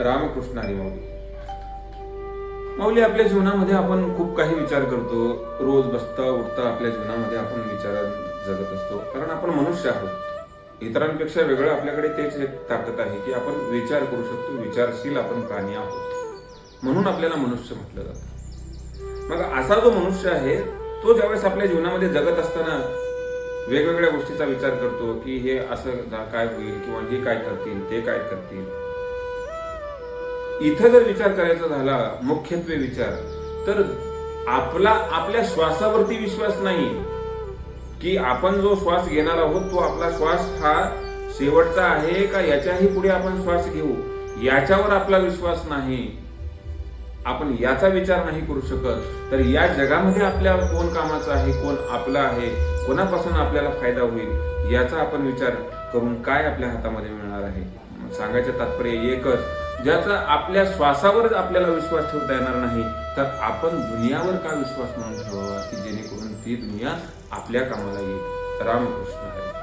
रामकृष्ण हरी माऊली माऊली आपल्या जीवनामध्ये आपण खूप काही विचार करतो. रोज बसता उठता आपल्या जीवनामध्ये आपण विचारात जगत असतो. कारण आपण मनुष्य आहोत. इतरांपेक्षा वेगळं आपल्याकडे तेच एक ताकद आहे की आपण विचार करू शकतो. विचारशील आपण प्राणी आहोत. म्हणून आपल्याला मनुष्य म्हटलं जातं. मग असा जो मनुष्य आहे तो ज्यावेळेस आपल्या जीवनामध्ये जगत असताना वेगवेगळ्या गोष्टीचा विचार करतो की हे असं काय होईल किंवा हे काय करतील ते काय करतील. इथं जर विचार करायचा झाला मुख्यत्वे विचार तर आपला आपल्या श्वासावरती विश्वास नाही. की आपण जो श्वास घेणार आहोत तो आपला श्वास हा शेवटचा आहे का याच्याही पुढे आपण श्वास घेऊ? याच्यावर आपला विश्वास नाही. आपण याचा विचार नाही करू शकत. तर या जगामध्ये आपल्या कोण कामाचं आहे कोण आपलं आहे कोणापासून आपल्याला फायदा होईल याचा आपण विचार करून काय आपल्या हातामध्ये मिळणार आहे? सांगायचं तात्पर्य एकच ज्याचा आपल्या श्वासावरच आपल्याला विश्वास ठेवता येणार नाही तर आपण दुनियावर का विश्वास म्हणून ठेवावा की जेणेकरून ती दुनिया आपल्या कामाला येईल. रामकृष्ण हरी.